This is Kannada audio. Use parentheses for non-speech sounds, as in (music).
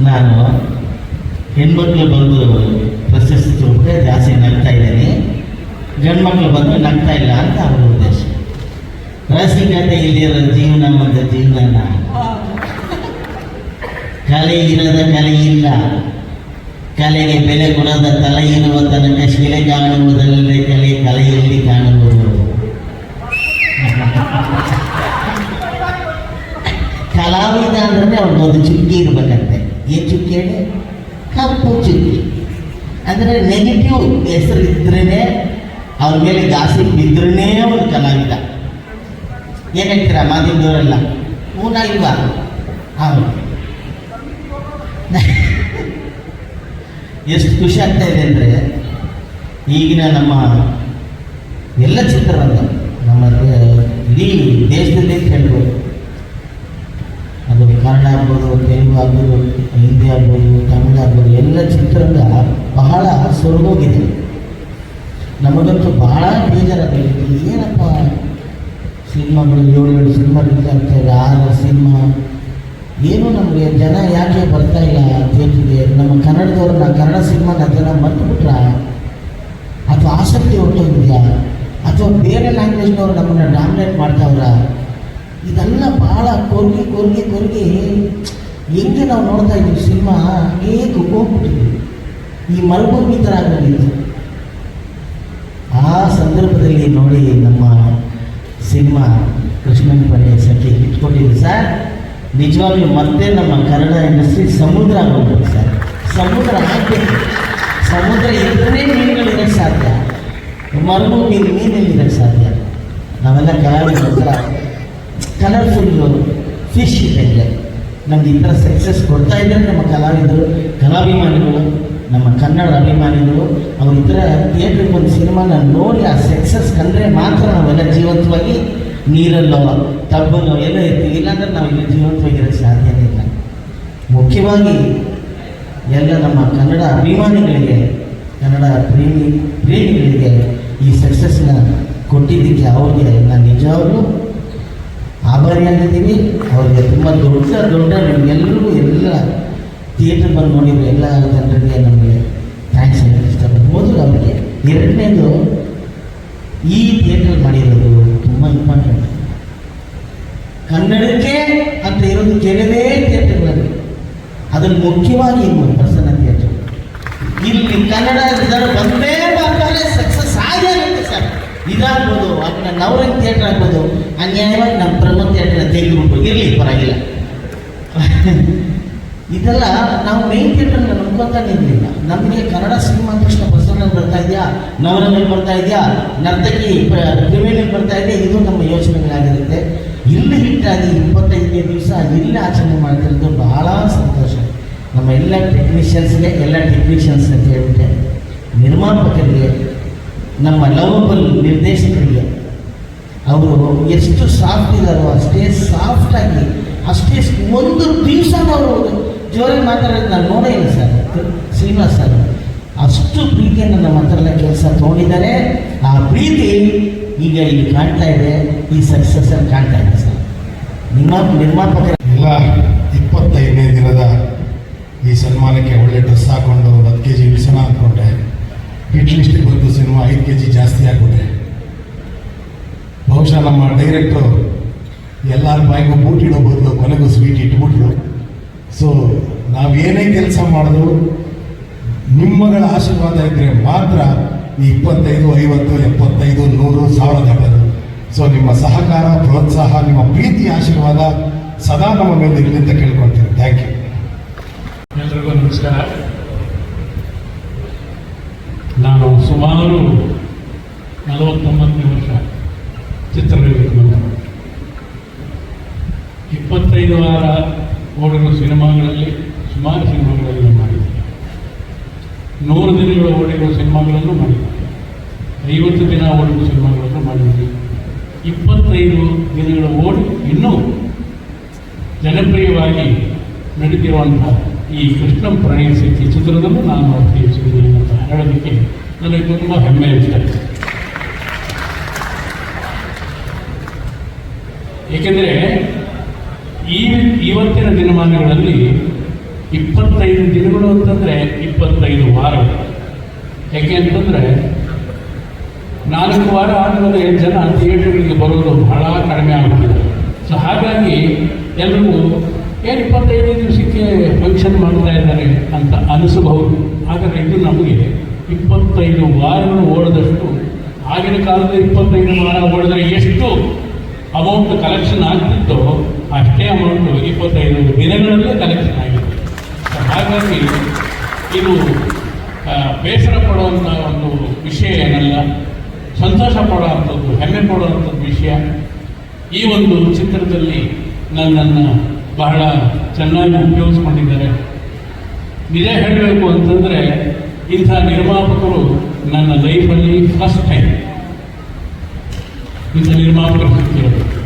ನಾನು ಹೆಣ್ಮಕ್ಳು ಬಂದು ಪ್ರಶಸ್ತಿ ತಗೊಂಡ್ರೆ ಜಾಸ್ತಿ ನಗ್ತಾ ಇದ್ದೀನಿ ಗಂಡು ಮಕ್ಕಳು ಬಂದು ನಗ್ತಾ ಇಲ್ಲ ಅಂತ ಅವರ ಉದ್ದೇಶ ರಸಿಕತೆ ಇಲ್ಲಿರೋ ಜೀವನ ಮತ್ತು ಜೀವನ ಕಲೆ ಇರದ ಕಲೆ ಇಲ್ಲ ಕಲೆಗೆ ಬೆಲೆ ಕೊಡದ ತಲೆ ಇರುವ ತನಕ ಶಿಲೆ ಕಾಣುವುದಲ್ಲದೆ ಕಲೆ ಕಲೆಯಲ್ಲಿ ಕಾಣುವುದು ಕಲಾವಿದ ಅಂದ್ರೆ ಅವ್ರಿಗೊಂದು ಚುಕ್ಕಿ ಇರ್ಬೇಕಂತೆ ಏನು ಚುಕ್ಕಿ ಹೇಳಿ ಕಪ್ಪು ಚುಕ್ಕಿ ಅಂದರೆ ನೆಗೆಟಿವ್ ಹೆಸರು ಇದ್ರೇ ಅವ್ರ ಮೇಲೆ ಜಾಸ್ತಿ ಬಿದ್ರೇ ಒಂದು ಕಲಾವಿದ ಏನು ಹೇಳ್ತೀರಾ ಮಾಧ್ಯಮದವರೆಲ್ಲ? ಹೂನ ಇಲ್ವಾ ಹೌದು. (laughs) ಎಷ್ಟು ಖುಷಿ ಆಗ್ತಾ ಇದೆ ಅಂದರೆ, ಈಗಿನ ನಮ್ಮ ಎಲ್ಲ ಚಿತ್ರರಂಗ ನಮ್ಮ ಇಡೀ ದೇಶದಲ್ಲಿ ಅಂತ ಹೇಳ್ಬೋದು ಅದು ಕನ್ನಡ ಆಗ್ಬೋದು ತೆಲುಗು ಆಗ್ಬೋದು, ಹಿಂದಿ ಆಗ್ಬೋದು, ತಮಿಳು ಆಗ್ಬೋದು, ಎಲ್ಲ ಚಿತ್ರದ ಬಹಳ ಸೊರಗೋಗಿದೆ. ನಮಗಂತೂ ಬಹಳ ಬೇಜಾರಾಗಲಿಕ್ಕೆ ಏನಪ್ಪ ಸಿನಿಮಾಗಳು ಏಳು ಏಳು ಸಿನಿಮಾ ರಿಲೀಸ್ ಆಗ್ತಾಯಿದೆ ಆರು ಸಿನಿಮಾ. ಏನು ನಮಗೆ ಜನ ಯಾಕೆ ಬರ್ತಾ ಇಲ್ಲ ಜೊತೆಗೆ ನಮ್ಮ ಕನ್ನಡದವ್ರನ್ನ ಕನ್ನಡ ಸಿನಿಮಾನ ಜನ ಮರ್ತುಬಿಟ್ರ? ಅಥವಾ ಆಸಕ್ತಿ ಹೊಟ್ಟೋಗಿದೆಯಾ ಅಥವಾ ಬೇರೆ ಲ್ಯಾಂಗ್ವೇಜ್ನವ್ರು ನಮ್ಮನ್ನು ಡಾಮಿನೇಟ್ ಮಾಡ್ತಾವ್ರ? ಇದೆಲ್ಲ ಭಾಳ ಕೊರ್ಗಿ ಕೊರ್ಗಿ ಕೊರ್ಗಿ. ಹೆಂಗೆ ನಾವು ನೋಡ್ತಾ ಇದ್ದೀವಿ ಸಿನಿಮಾ ಅನೇಕ ಹೋಗ್ಬಿಟ್ಟಿದ್ವಿ ಈ ಮರುಭೂಮಿ ಥರ ಆಗೋಗಿತ್ತು ಆ ಸಂದರ್ಭದಲ್ಲಿ ನೋಡಿ ನಮ್ಮ ಸಿನಿಮಾ ಕೃಷ್ಣನ್ ಪಡೆ ಸಖಿ ಇಟ್ಕೊಂಡಿದೆ ಸರ್, ನಿಜವಾಗ್ಲೂ ಮತ್ತೆ ನಮ್ಮ ಕನ್ನಡ ಇಂಡಸ್ಟ್ರಿ ಸಮುದ್ರ ಆಗೋಗ್ಬೇಕು ಸರ್. ಸಮುದ್ರ ಆಗಬೇಕು ಸಮುದ್ರ ಇದ್ದರೆ ಮೀನುಗಳಿರೋಕ್ಕೆ ಸಾಧ್ಯ. ಮರುಭೂಮಿ ಮೀನಿರೋಕ್ಕೆ ಸಾಧ್ಯ. ನಾವೆಲ್ಲ ಕಲಾವಿದ ಕಲರ್ಫುಲ್ಲು ಫಿಶ್ ಇದೆ ನಮ್ಗೆ ಈ ಥರ ಸಕ್ಸಸ್ ಕೊಡ್ತಾ ಇದ್ದಾರೆ ನಮ್ಮ ಕಲಾವಿದರು ಕಲಾಭಿಮಾನಿಗಳು ನಮ್ಮ ಕನ್ನಡ ಅಭಿಮಾನಿಗಳು, ಅವ್ರು ಈ ಥರ ಥಿಯೇಟ್ರಿಗೆ ಒಂದು ಸಿನಿಮಾನ ನೋಡಿ ಆ ಸಕ್ಸಸ್ ಕಂಡ್ರೆ ಮಾತ್ರ ನಾವೆಲ್ಲ ಜೀವಂತವಾಗಿ ನೀರಲ್ಲೋ, ತಬ್ಬಲ್ಲೋ ಎಲ್ಲ ಇರ್ತೀವಿ. ಇಲ್ಲಾಂದ್ರೆ ನಾವು ಇಲ್ಲಿ ಜೀವಂತವಾಗಿರೋಕ್ಕೆ ಸಾಧ್ಯನೇ ಇಲ್ಲ ಮುಖ್ಯವಾಗಿ ಎಲ್ಲ ನಮ್ಮ ಕನ್ನಡ ಅಭಿಮಾನಿಗಳಿಗೆ, ಕನ್ನಡ ಪ್ರೇಮಿ, ಪ್ರೇಮಿಗಳಿಗೆ ಈ ಸಕ್ಸಸ್ನ ಕೊಟ್ಟಿದ್ದಕ್ಕೆ ಅವ್ರಿಗೆ ನಾನು ನಿಜವಾಗ್ಲೂ ಆಭಾರಿಯಾಗಿದ್ದೀನಿ ಅವ್ರಿಗೆ ತುಂಬ ದೊಡ್ಡ ದೊಡ್ಡ ನಿಮಗೆಲ್ಲರಿಗೂ ಎಲ್ಲ ಥಿಯೇಟ್ರ್ ಬಂದು ನೋಡಿದ್ರು ಎಲ್ಲ ಜನರಿಗೆ ನಮಗೆ ಥ್ಯಾಂಕ್ಸ್ ಹೇಳಕ್ಕೆ ಇಷ್ಟ ಮೊದಲು ಅವರಿಗೆ ಎರಡನೇದು ಈ ಥಿಯೇಟ್ರ್ ಮಾಡಿರೋದು ತುಂಬ ಇಂಪಾರ್ಟೆಂಟ್ ಕನ್ನಡಕ್ಕೆ ಅಂತ ಇರೋದು ಕೆಲವೇ ಥಿಯೇಟರ್ಗಳಲ್ಲಿ ಅದನ್ನು ಮುಖ್ಯವಾಗಿ ಒಂದು ಪ್ರಸನ್ನ ಥಿಯೇಟರ್ ಇಲ್ಲಿ ಕನ್ನಡ ಬಂದೇ ಬರ್ತಾರೆ ಸಕ್ಸಸ್ ಆಗೇ ಆಗುತ್ತೆ ಸರ್ ಇದಾಗ್ಬೋದು, ಅದನ್ನ ನವರಂಗ್ ಥಿಯೇಟರ್ ಆಗ್ಬೋದು, ಅನ್ಯಾಯವಾಗಿ ನಮ್ಮ ಪ್ರಮೋದ್ ಥಿಯೇಟರ್ ತೆಗೆದುಬಿಟ್ಟು ಇರಲಿ, ಪರವಾಗಿಲ್ಲ. (laughs) ಇದೆಲ್ಲ ನಾವು ಮೇನ್ ಥಿಯೇಟರ್ನ ನಂಬ್ಕೊತಾನೆ ಇರಲಿಲ್ಲ ನಮಗೆ ಕನ್ನಡ ಸಿನಿಮಾ ತಕ್ಷಣ ಪ್ರಸನ್ನ ಬರ್ತಾ ಇದೆಯಾ? ನವರಂಗ್ ಬರ್ತಾ ಇದೆಯಾ? ನರ್ತಕಿ ತ್ರಿವೇಣಿ ಬರ್ತಾ ಇದೆ ಇದು ನಮ್ಮ ಯೋಚನೆಗಳಾಗಿರುತ್ತೆ. ಇಲ್ಲಿ ಹಿಟ್ಟಾಗಿ ಇಪ್ಪತ್ತೈದನೇ ದಿವಸ ಇಲ್ಲಿ ಆಚರಣೆ ಮಾಡ್ತಿರೋದು ಬಹಳ ಸಂತೋಷ. ನಮ್ಮ ಎಲ್ಲ ಟೆಕ್ನಿಷಿಯನ್ಸ್ಗೆ ಎಲ್ಲ ಟೆಕ್ನಿಷಿಯನ್ಸ್ ಅಂತ ಹೇಳ್ಬಿಟ್ಟೆ, ನಿರ್ಮಾಪಕರಿಗೆ ನಮ್ಮ ಲವಬಲ್ ನಿರ್ದೇಶಕರಿಗೆ ಅವರು ಎಷ್ಟು ಸಾಫ್ಟ್ ಇದ್ದಾರೋ ಅಷ್ಟೇ ಆಗಿ, ಅಷ್ಟೇ ಒಂದು ದಿವಸ ಅವರು ಜೋರಾಗಿ ಮಾತಾಡೋದು ನಾನು ನೋಡೇ ಇಲ್ಲ ಸರ್. ಶ್ರೀನಿವಾಸ್ ಸರ್. ಅಷ್ಟು ಪ್ರೀತಿಯನ್ನು ನಮ್ಮ ಹತ್ರ ಕೆಲಸ ತೊಗೊಂಡಿದ್ದಾರೆ. ಆ ಪ್ರೀತಿ ಈಗ ಇಲ್ಲಿ ಕಾಣ್ತಾ ಇದೆ, ಈ ಸಕ್ಸಸ್ಸಲ್ಲಿ ಕಾಣ್ತಾ ಇದೆ ಸರ್. ನಿಮ್ಮ ನಿರ್ಮಾಪಕ ಎಲ್ಲ ಇಪ್ಪತ್ತೈದನೇ ದಿನದ ಈ ಸನ್ಮಾನಕ್ಕೆ ಒಳ್ಳೆ ಡ್ರೆಸ್ ಹಾಕೊಂಡು ಒಂದು ಹತ್ತು ಕೆ ಜಿ ಅಂದ್ಕೊಂಡೆ ಹಿಟ್ ಲಿಸ್ಟಿಗೆ ಬಂತು ಸಿನಿಮಾ ಐದು ಕೆ ಜಿ ಜಾಸ್ತಿ ಆಗ್ಬಿಟ್ಟೆ ಬಹುಶಃ ನಮ್ಮ ಡೈರೆಕ್ಟ್ರು ಎಲ್ಲರ ಬಾಯಿಗೂ ಬೂಟ್ ಇಡೋ ಬದಲು ಕೊನೆಗೂ ಸ್ವೀಟ್ ಇಟ್ಬಿಟ್ರು. ಸೊ ನಾವು ಏನೇ ಕೆಲಸ ಮಾಡಿದ್ರು ನಿಮ್ಮಗಳ ಆಶೀರ್ವಾದ ಇದ್ದರೆ ಮಾತ್ರ ಈ ಇಪ್ಪತ್ತೈದು, ಐವತ್ತು, ಎಪ್ಪತ್ತೈದು, ನೂರು ಸಾವಿರ ದಾಟೋದು. ಸೊ ನಿಮ್ಮ ಸಹಕಾರ, ಪ್ರೋತ್ಸಾಹ, ನಿಮ್ಮ ಪ್ರೀತಿ, ಆಶೀರ್ವಾದ ಸದಾ ನಮ್ಮ ಮೇಲೆ ಇರಲಿ ಅಂತ ಕೇಳ್ಕೊಳ್ತೀನಿ. ಥ್ಯಾಂಕ್ ಯು ಎಲ್ರಿಗೂ ನಮಸ್ಕಾರ ನಾನು ಸುಮಾರು ನಲವತ್ತೊಂಬತ್ತನೇ ವರ್ಷ ಚಿತ್ರರಂಗಕ್ಕೆ ಇಪ್ಪತ್ತೈದು ವಾರ ಓಡಿರೋ ಸಿನಿಮಾಗಳಲ್ಲಿ, ಸುಮಾರು ಸಿನಿಮಾಗಳಲ್ಲಿ ಮಾಡಿದ್ದೀನಿ ನೂರು ದಿನಗಳು ಓಡಿರೋ ಸಿನಿಮಾಗಳನ್ನು ಮಾಡಿದ್ದೀನಿ ಐವತ್ತು ದಿನ ಓಡಿರೋ ಸಿನಿಮಾಗಳನ್ನು ಮಾಡಿದ್ದೀನಿ ಇಪ್ಪತ್ತೈದು ದಿನಗಳ ಓಡಿ ಇನ್ನೂ ಜನಪ್ರಿಯವಾಗಿ ನಡೀತಿರುವಂತಹ ಈ ಕೃಷ್ಣ ಪ್ರಣಯ ಚಿತ್ರದಲ್ಲೂ ನಾನು ಅಭಿನಯಿಸಿದ್ದೀನಿ ಅಂತ ನನಗೆ ತುಂಬ ಹೆಮ್ಮೆ ಇರ್ತದೆ ಏಕೆಂದರೆ ಈ ಇವತ್ತಿನ ದಿನಮಾನಗಳಲ್ಲಿ ಇಪ್ಪತ್ತೈದು ದಿನಗಳು ಅಂತಂದರೆ ಇಪ್ಪತ್ತೈದು ವಾರಗಳು. ಯಾಕೆ ಅಂತಂದರೆ ನಾಲ್ಕು ವಾರ ಆದಮೇಲೆ ಜನ ಥಿಯೇಟರ್ಗಳಿಗೆ ಬರೋದು ಬಹಳ ಕಡಿಮೆ ಆಗ್ಬಿಟ್ಟಿದೆ. ಸೊ ಹಾಗಾಗಿ ಎಲ್ಲರಿಗೂ ಏನು ಇಪ್ಪತ್ತೈದು ದಿವಸಕ್ಕೆ ಫಂಕ್ಷನ್ ಮಾಡ್ತಾ ಇದ್ದಾರೆ ಅಂತ ಅನಿಸಬಹುದು. ಹಾಗಾದರೆ ಇದು ನಮಗೆ ಇಪ್ಪತ್ತೈದು ವಾರಗಳು ಓಡಿದಷ್ಟು, ಆಗಿನ ಕಾಲದ ಇಪ್ಪತ್ತೈದು ವಾರ ಓಡಿದ್ರೆ ಎಷ್ಟು ಅಮೌಂಟ್ ಕಲೆಕ್ಷನ್ ಆಗ್ತಿತ್ತೋ ಅಷ್ಟೇ ಅಮೌಂಟು ಇಪ್ಪತ್ತೈದು ದಿನಗಳಲ್ಲೇ ಕಲೆಕ್ಷನ್ ಆಗಿದೆ ಹಾಗಾಗಿ ಇದು ಬೇಸರ ಪಡುವಂಥ ಒಂದು ವಿಷಯ ಏನಲ್ಲ, ಸಂತೋಷ ಪಡುವಂಥದ್ದು, ಹೆಮ್ಮೆ ಪಡುವಂಥದ್ದು ವಿಷಯ. ಈ ಒಂದು ಚಿತ್ರದಲ್ಲಿ ನನ್ನನ್ನು ಬಹಳ ಚೆನ್ನಾಗಿ ಉಪಯೋಗಿಸ್ಕೊಂಡಿದ್ದಾರೆ. ನಿಜ ಹೇಳಬೇಕು ಅಂತಂದರೆ ಇಂಥ ನಿರ್ಮಾಪಕರು ನನ್ನ ಲೈಫಲ್ಲಿ ಫಸ್ಟ್ ಟೈಮ್ ಇಂಥ ನಿರ್ಮಾಪಕರು ಸಿಕ್ಕಿರೋದು.